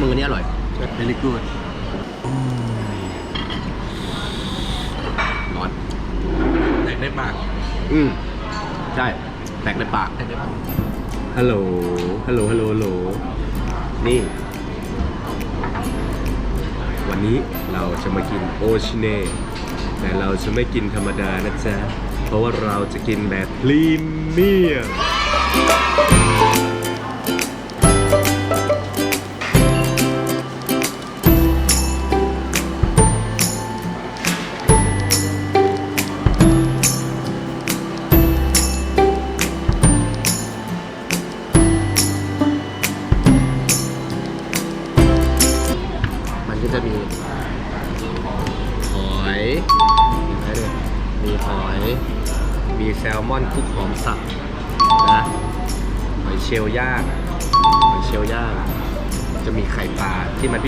มืออนนี้อร่อย very good ร้อน แตกได้ปากอืมใช่ แตกในปาก แตกได้ปาก ฮัลโหล ฮัลโหล ฮัลโหลฮัลโหลนี่ วันนี้เราจะมากินโอชิเน่ แต่เราจะไม่กินธรรมดานะจ๊ะ เพราะว่าเราจะกินแบบพรีเมียม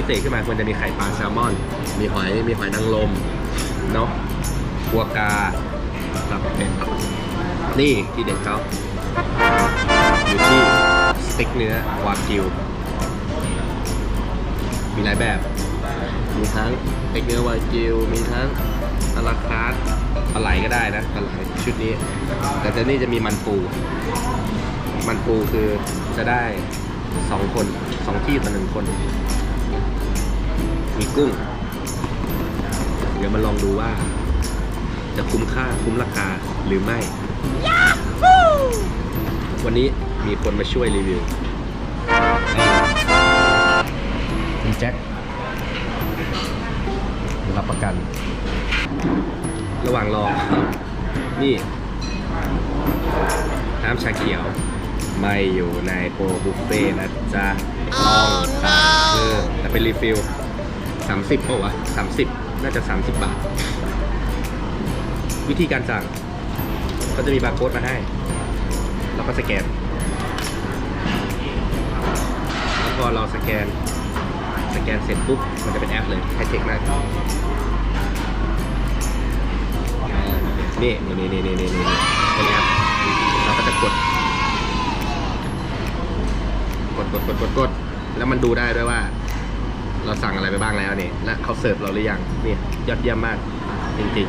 พิเศษขึ้นมาควรจะมีไข่ปลาแซลมอน มีหอย มีหอยนางรมเนาะกัวกาครับเป็นนี่ที่เด็ดเขาอยู่ที่สเต็กเนื้อวากิว มีหลายแบบ มีทั้งเอ็กเนื้อวากิว มีทั้งอาราคาร์ทปลาไหลก็ได้นะปลาไหลชุดนี้ แต่จะนี่จะมีมันปู มันปูคือจะได้สองคนสองที่ต่อหนึ่งคน มีกุ้ง เดี๋ยวมาลองดูว่า จะคุ้มค่าคุ้มราคาหรือไม่ วันนี้มีคนมาช่วยรีวิวคุณแจ็ครับประกัน ระหว่างรอ นี่ น้ำชาเขียว ไม่อยู่ในโปรบุฟเฟ่ต์นะจ๊ะต้องสั่งเพิ่มแต่เป็นรีฟิล 30ป่าวะ30 น่าจะ 30 บาท วิธีการสั่ง ก็จะมีบาร์โค้ดมาให้ แล้วก็สแกน แล้วพอเราสแกน สแกนเสร็จปุ๊บ มันจะเป็นแอปเลยไฮเทคมากนี่นี่นี่นี่นี่นี่เป็นแอปเราก็จะกด กดกดกดกดกด แล้วมันดูได้ด้วยว่า เราสั่งอะไรไปบ้างแล้วนี่และเขาเสิร์ฟเราหรือยังนี่ยอดเยี่ยมมากจริง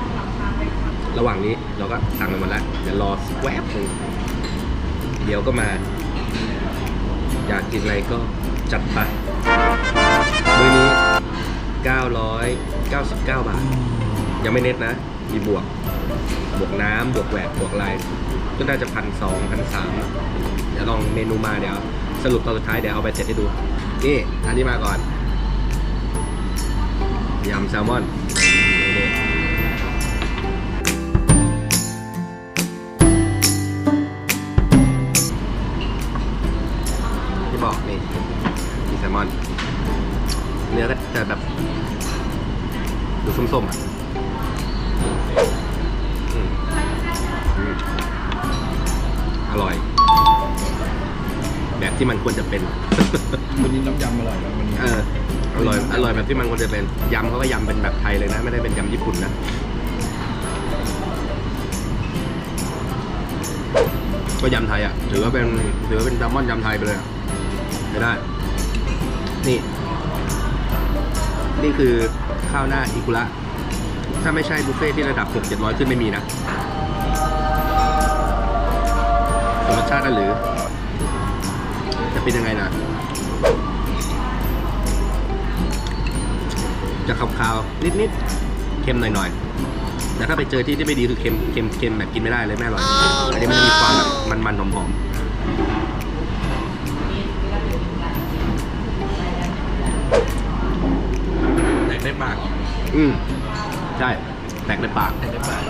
ๆ ระหว่างนี้เราก็สั่งไปหมดแล้วเดี๋ยวรอสักแวบนึงเดี๋ยวก็มา อยากกินอะไรก็จัดไปมื้อนี้ 999 บาท ยังไม่เน็ตนะ มีบวก บวกน้ำบวกแหวกบวกลายก็น่าจะพันสองพันสามเดี๋ยวลองเมนูมาเดี๋ยว สรุปตอนสุดท้ายเดี๋ยวเอาไปเสร็จให้ดู นี่ อันนี้มาก่อน ยำแซลมอนนี่ที่บอกนี่มีแซลมอน เนื้อก็จะแบบ ดูส้มๆอะอืมอืมอร่อย แบบที่มันควรจะเป็น วันนี้น้ำยำอร่อยแล้ววันนี้ เออ อร่อยอร่อยแบบที่มันควรจะเป็นยำเขาก็ยำเป็นแบบไทยเลยนะ ไม่ได้เป็นยำญี่ปุ่นนะก็ยำไทยอะถือว่าเป็นถือว่าเป็นแซลมอนยำไทยไปเลยไม่ได้ นี่ นี่คือข้าวหน้าอิคุระถ้าไม่ใช่บุฟเฟ่ที่ระดับ6 700 ขึ้นไม่มีนะรสชาตินั่นหรือ จะเป็นยังไงนะ จะขาวๆนิดๆเค็มหน่อยๆแต่ถ้าไปเจอที่ที่ไม่ดีคือเค็มเค็มเค็มแบบกินไม่ได้เลยไม่อร่อย อันนี้มันมีความแบบมันๆหอมๆแตกได้ปากอืมใช่แตกในปากแตกได้ปาก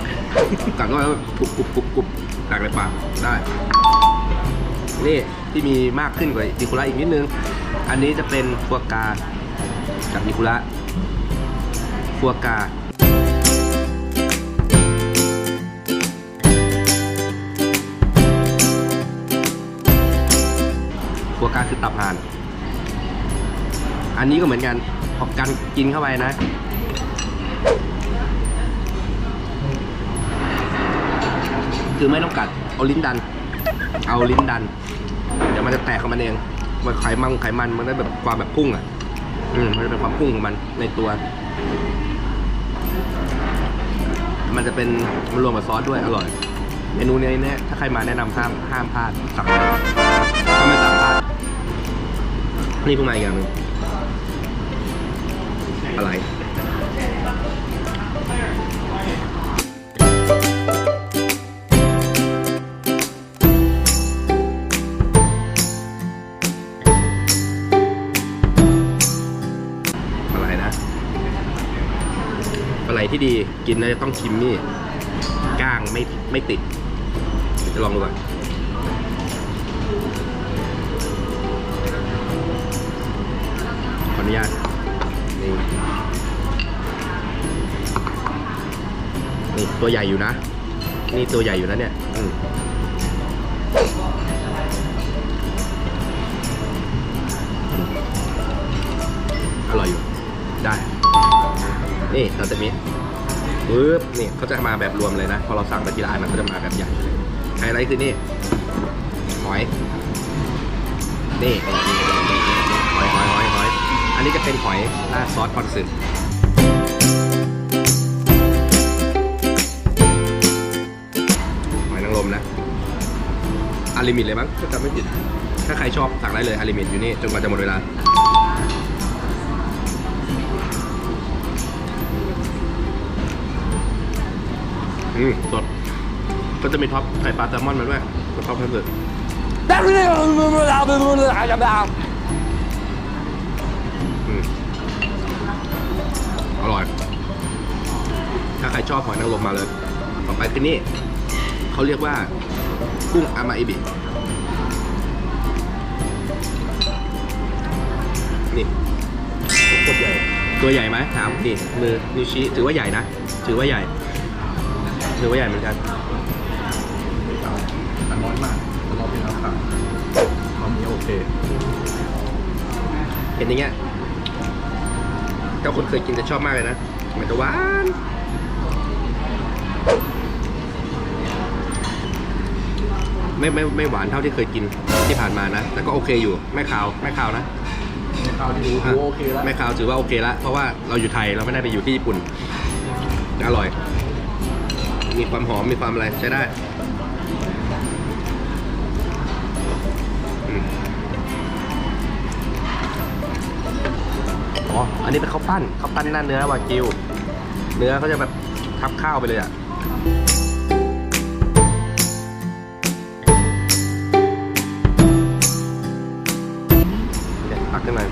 กัดก็กรุบกรุบกรุบกรุบแตกในปากได้ นี่ที่มีมากขึ้นกว่าอิคุระอีกนิดนึง อันนี้จะเป็นฟัวกรากับอิคุระ ฟัวกาฟัวกาคือตับห่าน อันนี้ก็เหมือนกันพอกันกินเข้าไปนะ คือไม่ต้องกัด เอาลิ้นดัน เอาลิ้นดัน เดี๋ยวมันจะแตกของมันเอง มันไขมันไขมัน มันได้แบบความแบบพุ่งอะ อืม มันจะเป็นความกุ้งของมันในตัว มันจะเป็นมันรวมกับซอสด้วยอร่อย เมนูนี้เนี่ยถ้าใครมาแนะนำห้ามห้ามพลาดสั่งถ้าไม่สั่งพลาดนี่เพิ่งมาอีกอย่างหนึ่งอะไร ปลาไหลที่ดีกินแล้วจะต้องชิมนี่ก้างไม่ไม่ติดจะลองดูก่อนขออนุญาตนี่นี่ตัวใหญ่อยู่นะ นี่ตัวใหญ่อยู่นะเนี่ยอืมอร่อยอยู่ได้ นี่เราจะมีปึ๊บนี่เขาจะมาแบบรวมเลยนะ พอเราสั่งไปทีละอันมันก็จะมาแบบใหญ่เลยไฮไลท์คือนี่หอย นี่หอยหอยหอยหอยอันนี้จะเป็นหอยราดซอสคอนสึหอยนางรมนะอาลิมิตเลยมั้งถ้าจำไม่ผิดถ้าใครชอบสั่งได้เลยอาลิมิตอยู่นี่จนกว่าจะหมดเวลา อืมสดก็จะมีท็อปไข่ปลาแซลมอนมาด้วยก็ท็อปให้เลยอืมอร่อย ถ้าใครชอบหอยนางรมมาเลย ต่อไปคือนี่เขาเรียกว่า กุ้งอามาอิบินี่โคตรใหญ่ตัวใหญ่ไหมถามนี่มือนิ้วชี้ถือว่าใหญ่นะ ถือว่าใหญ่ ถือว่าใหญ่เหมือนกันแต่น้อยมากแต่เราเป็นอาหารความนี้โอเค เห็นอย่างเงี้ยถ้าคนเคยกินจะชอบมากเลยนะมันจะหวานไม่ไม่ไม่หวานเท่าที่เคยกินที่ผ่านมานะ แต่ก็โอเคอยู่ ไม่คาวไม่คาวนะข้าวที่รู้ถือว่าโอเคแล้วไม่คาวถือว่าโอเคละเพราะว่าเราอยู่ไทยเราไม่ได้ไปอยู่ที่ญี่ปุ่น อร่อย มีความหอมมีความอะไรใช้ได้อ๋อ อันนี้เป็นข้าวปั้นข้าวปั้นหน้าเนื้อวากิว เนื้อเขาจะแบบทับข้าวไปเลยอะเดี๋ยวตักขึ้นมา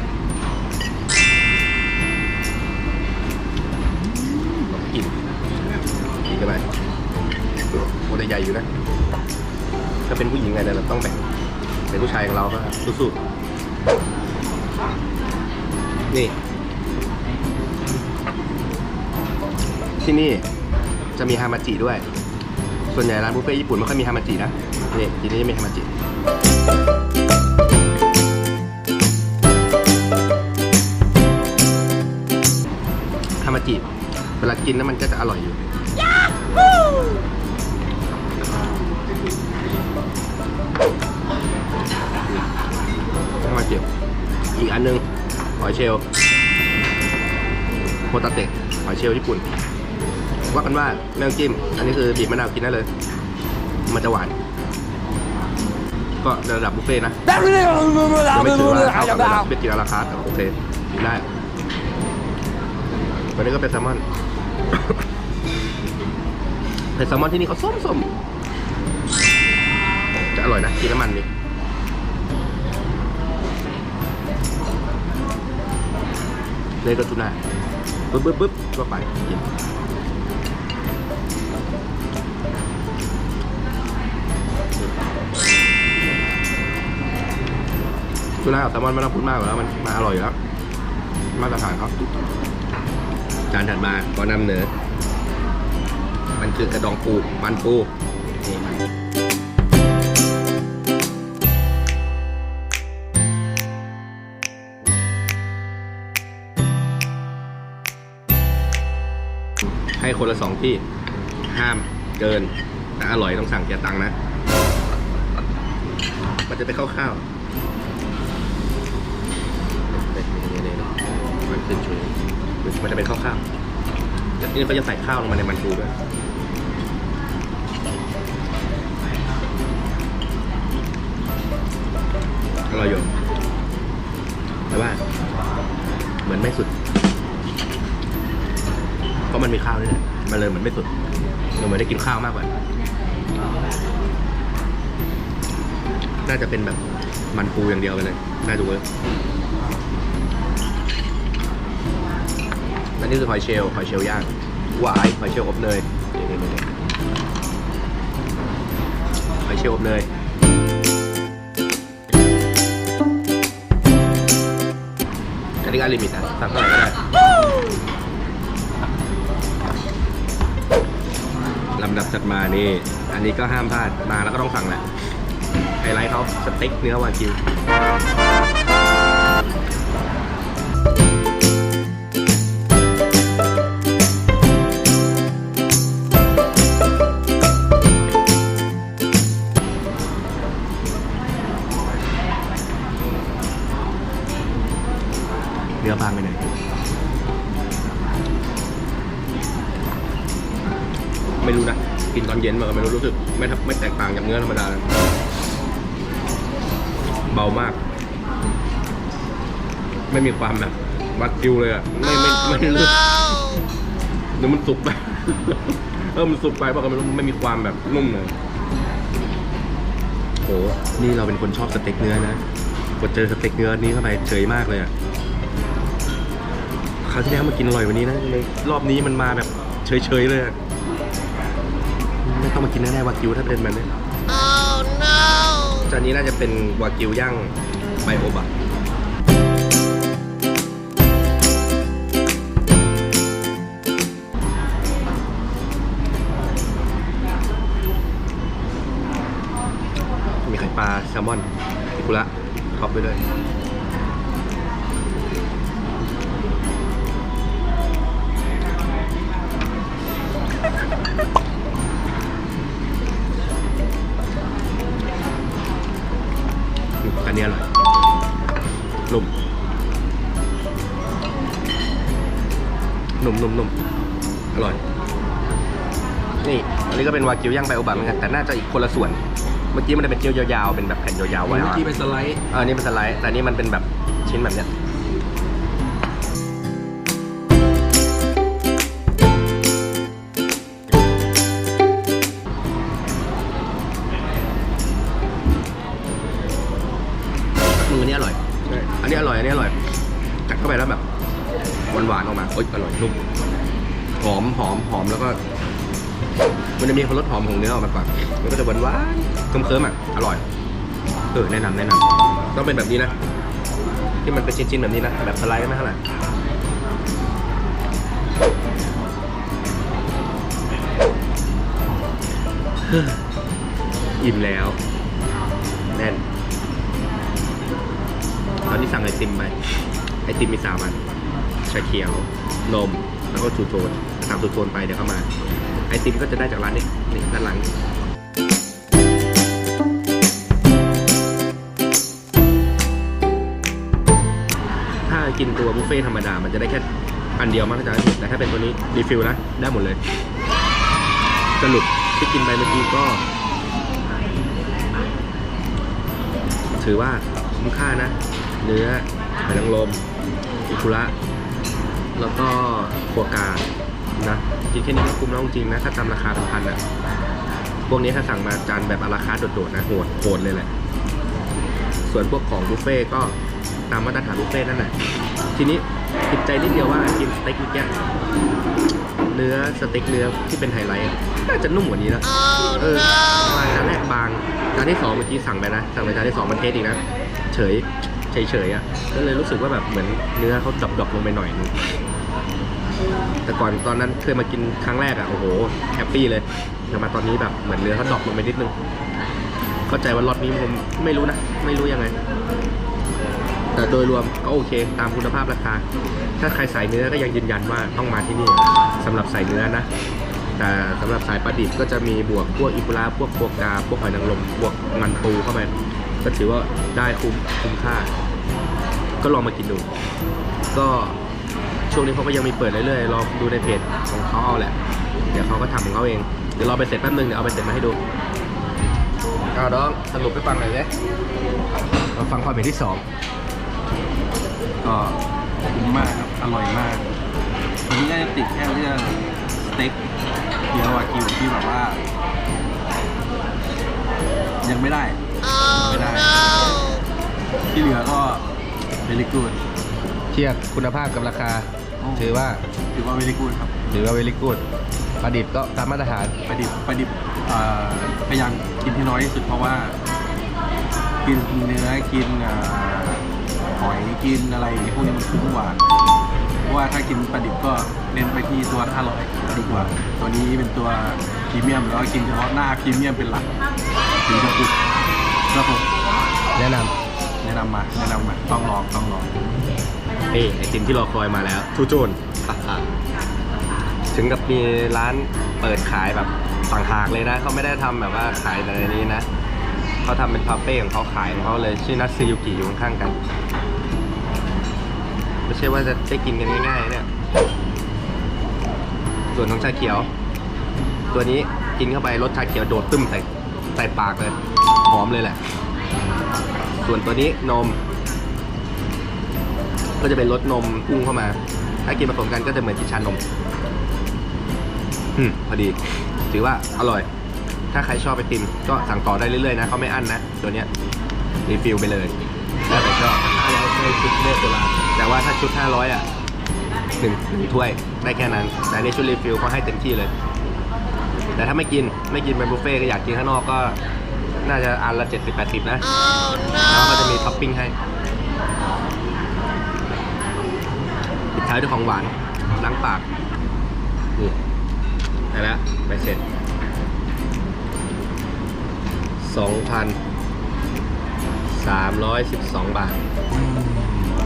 ใหญ่อยู่นะถ้าเป็นผู้หญิงไงเนี่ยเราต้องแบ่งเป็นผู้ชายของเราก็สู้ๆนี่ ที่นี่จะมีฮามาจิด้วย ส่วนใหญ่ร้านบุฟเฟ่ต์ญี่ปุ่นไม่ค่อยมีฮามาจินะนี่ที่นี่มีฮามาจิฮามาจิเวลากินแล้วมันก็จะอร่อยอยู่ ฮามาจิอีกอันหนึงหอยเชลโฮตาเตะหอยเชลล์ญี่ปุ่น ว่ากันว่าไม่ต้องจิ้ม อันนี้คือบีบมะนาวกินได้เลย มันจะหวาน ก็ระดับบุฟเฟ่ต์นะยังไม่ถือว่าเข้ากับระดับเป็นกินราคาร์ทแต่โอเคกินได้วันนี้ก็เป็นแซลมอนเป็นแซลมอนที่นี่เขาส้มส้มๆจะอร่อยนะกินน้ำมันดิ เลยก็ทูน่าปึ๊บปึ๊บปึ๊บก็ไปกินทูน่ากับแซลมอนไม่ต้องพูดมากแล้วมันมาอร่อยแล้ว มาตรฐานเขาจานถัดมาก็นำเหนือมันคือกระดองปู มันปู คนละสองที่ ห้ามเกินแต่อร่อยต้องสั่งเกียร์ตังค์นะ มันจะไปเข้าวๆนี่ๆๆมันจะเป็นข้าวข้าวแล้วนี่เขาจะใส่ข้าวลงมาในมันปูด้วยอร่อยอยู่แต่ว่า เหมือนไม่สุด เพราะมันมีข้าวด้วยนี่ย มันเลยเหมือนไม่สุดมันเหมือนได้กินข้าวมากกว่า น่าจะเป็นแบบมันปูอย่างเดียวไปเลย น่าดูเลยและนี่คือหอยเชลล์หอยเชลล์ย่างหวายหอยเชลล์อบเนยหอยเชลล์อบเนยอันนี้ก็ลิมิตนะสั่งเท่าไหร่ก็ได้ ลำดับจัดมานี่ อันนี้ก็ห้ามพลาดมาแล้วก็ต้องสั่งแหละไฮไลท์เขาสเต็กเนื้อวากิว เย็นมาก็ไม่รู้รู้สึกไม่ทับไม่แตกต่างจากเนื้อธรรมดาเลยเบามาก ไม่มีความแบบวากิวเลยอะไม่ไม่ไม่รู้หรือมันสุกไปเออมันสุกไปเพราะก็ไม่รู้ไม่มีความแบบนุ่มเลยโหนี่เราเป็นคนชอบสเต็กเนื้อนะพอเจอสเต็กเนื้อนี้เข้าไปเฉยมากเลยอะคราวที่แล้วมากินอร่อยกวันนี้นะเลยรอบนี้มันมาแบบเฉยๆเลยอะ ไม่ต้องมากินแน่ๆวากิวถ้าเป็นแบบนี้ oh no จานนี้น่าจะเป็นวากิวย่างไบโอบะมีไข่ปลาแซลมอนอิคุระท็อปไปเลย เป็นวากิวย่างไบโอบะเหมือนกันแต่น่าจะอีกคนละส่วน เมื่อกี้มันจะเป็นเกี๊ยวยาวๆเป็นแบบแผ่นยาวๆไว้เมื่อกี้เป็นสไลด์เอออันนี้เป็นสไลด์แต่อันนี้มันเป็นแบบชิ้นแบบเนี้ย มีรสหอมของเนื้อออกมาก่อนมันก็จะหวานหวานๆเคิมๆอะอร่อยเออแนะนำแนะนำต้องเป็นแบบนี้นะ ที่มันเป็นชิ้นๆแบบนี้นะ แบบสไลด์ไม่เท่าไหร่อิ่มแล้วแน่นตอนนี้สั่งไอติมไปไอติมมีสามอันชาเขียวนม แล้วก็ทูโทนตามทูโทนไปเดี๋ยวเข้ามา ไอติมก็จะได้จากร้านนี้นี่ด้านหลังถ้ากินตัวบุฟเฟ่ธรรมดา มันจะได้แค่อันเดียวมั้งถ้าจำไม่ผิดแต่ถ้าเป็นตัวนี้รีฟิลนะ ได้หมดเลย สรุปที่กินไปเมื่อกี้ก็ ถือว่าคุ้มค่านะ เนื้อหอยนางรมอิคุระ แล้วก็โคกา นะกินแค่นี้ก็คุ้มแล้วจริงๆนะถ้าตามราคาเป็นพันอะพวกนี้ถ้าสั่งมาจานแบบอาราคาร์ทโดดๆนะโหดโหดเลยแหละส่วนพวกของบุฟเฟ่ต์ก็ตามมาตรฐานบุฟเฟ่ต์นั่นแหละทีนี้ติดใจนิดเดียวว่ากินสเต็กเมื่อกี้เนื้อสเต็กเนื้อที่เป็นไฮไลท์อะน่าจะนุ่มกว่านี้นะเออมาจานแรกบางจานที่สองเมื่อกี้สั่งไปนะสั่งไปจานที่สองมันเทสอีกนะเฉยเฉยเฉยๆอะก็เลยรู้สึกว่าแบบเหมือนเนื้อเขาดรอปๆลงไปหน่อยนึง แต่ก่อนตอนนั้นเคยมากินครั้งแรกอะโอ้โหแฮปปี้เลยแต่มาตอนนี้แบบเหมือนเนื้อเขาดรอปลงไปนิดนึงเข้าใจว่าล็อตนี้ผมไม่รู้นะ ไม่รู้ยังไง แต่โดยรวมก็โอเคตามคุณภาพราคา ถ้าใครสายเนื้อก็ยังยืนยันว่าต้องมาที่นี่สำหรับสายเนื้อนะแต่สำหรับสายปลาดิบก็จะมีบวกพวกอิกุระพวกโปกาพวกหอยนางรมพวกมันปูเข้าไปก็ถือว่าได้คุ้มคุ้มค่า ก็ลองมากินดู ก็ ช่วงนี้เขาก็ยังมีเปิดเรื่อยๆรอดูในเพจของเขาเอาแหละ เดี๋ยวเขาก็ทำของเขาเอง เดี๋ยวรอไปเสร็จแป๊บนึงเดี๋ยวเอาไปเสร็จมาให้ดูเอาน้องสรุปไปฟังหน่อยเลยมาฟังความเห็นที่สองก็คุ้มมากครับ อร่อยมากวันนี้น่าจะติดแค่เรื่องสเต็กเนื้อวากิวที่แบบว่า ยังไม่ได้ไม่ได้ ที่เหลือก็เ e ลิกูดเทียบคุณภาพกับราคา ถือว่าถือว่าเ e ลิกูดครับถือว่าเวลิกูดประดิษฐ์ก็ตามมาตรฐานประดิบประดิบเอ่อพยายามกินที่น้อยที่สุดเพราะว่า กินเนื้อกินเอ่อหอยกินอะไรพวกนี้มันคุ้มกว่าเพราะว่าถ้ากินปลาดิบก็เน้นไปที่ตัวละ500ดีกว่า ตัวนี้เป็นตัวพรีเมียมแล้วก็กินเฉพาะหน้าพรีเมียมเป็นหลักถึงจะคุ้มครับผมแนะนแนะนำมาแนะนำมาต้องลองต้องลองำ นี่ไอติมที่รอคอยมาแล้วชูจูนถึงกับมีร้านเปิดขายแบบฝั่งหากเลยนะเขาไม่ได้ทำแบบว่าขายแต่ในนี้นะเขาทำเป็นคาเฟ่ของเขาขายของเขาเลยชื่อนัทซียุกิอยู่ข้างกันไม่ใช่ว่าจะได้กินกันง่ายๆเนี่ยส่วนของชาเขียว ตัวนี้กินเข้าไปรสชาเขียวโดดตึ้มใส่ใส่ปากเลยหอมเลยแหละ ส่วนตัวนี้นม ก็จะเป็นรสนมพุ่งเข้ามา ถ้ากินผสมกันก็จะเหมือนกินชานม อืมพอดี ถือว่าอร่อย ถ้าใครชอบไปติมก็สั่งต่อได้เรื่อยๆนะเขาไม่อั้นนะตัวเนี้ยรีฟิลไปเลยแล้วแต่ชอบ500ในชุดเลือกตัวละแต่ว่าถ้าชุด 500 อะหนึ่งหนึ่งถ้วยได้แค่นั้น แต่ในชุดรีฟิลเขาให้เต็มที่เลย แต่ถ้าไม่กินไม่กินเป็นบุฟเฟ่ต์ก็อยากกินข้างนอกก็ น่าจะอันละ 70-80 นะ แล้วก็จะมีท็อปปิ้งให้ ปิด ท้ายด้วยของหวานล้างปากนี่ได้แล้วไปเสร็จสองพันสามร้อยสิบสองบาท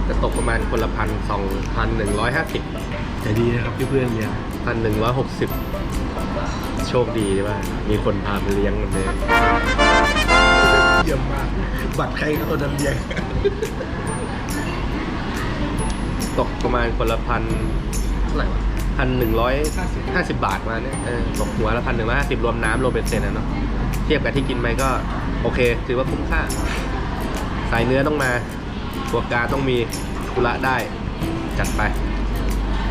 จะตกประมาณคนละพันสองพันหนึ่งร้อยห้าสิบใจดีนะครับที่เพื่อนเลี้ยงพันหนึ่งร้อยหกสิบโชคดีว่ามีคนพาไปเลี้ยงมันเลยเยี่ยมมาก บัตรใครก็คนนั้นเลี้ยง ตกประมาณคนละพันเท่าไหร่วะพันหนึ่งร้อยห้าสิบบาทมาเนี่ยเออตกหัวละพันหนึ่งร้อยห้าสิบรวมน้ำรวมเป็นเซนต์นะเนาะเทียบกับที่กินไปก็ โอเค ถือว่าคุ้มค่า สายเนื้อต้องมาตัวกาต้องมีกุระได้ จัดไป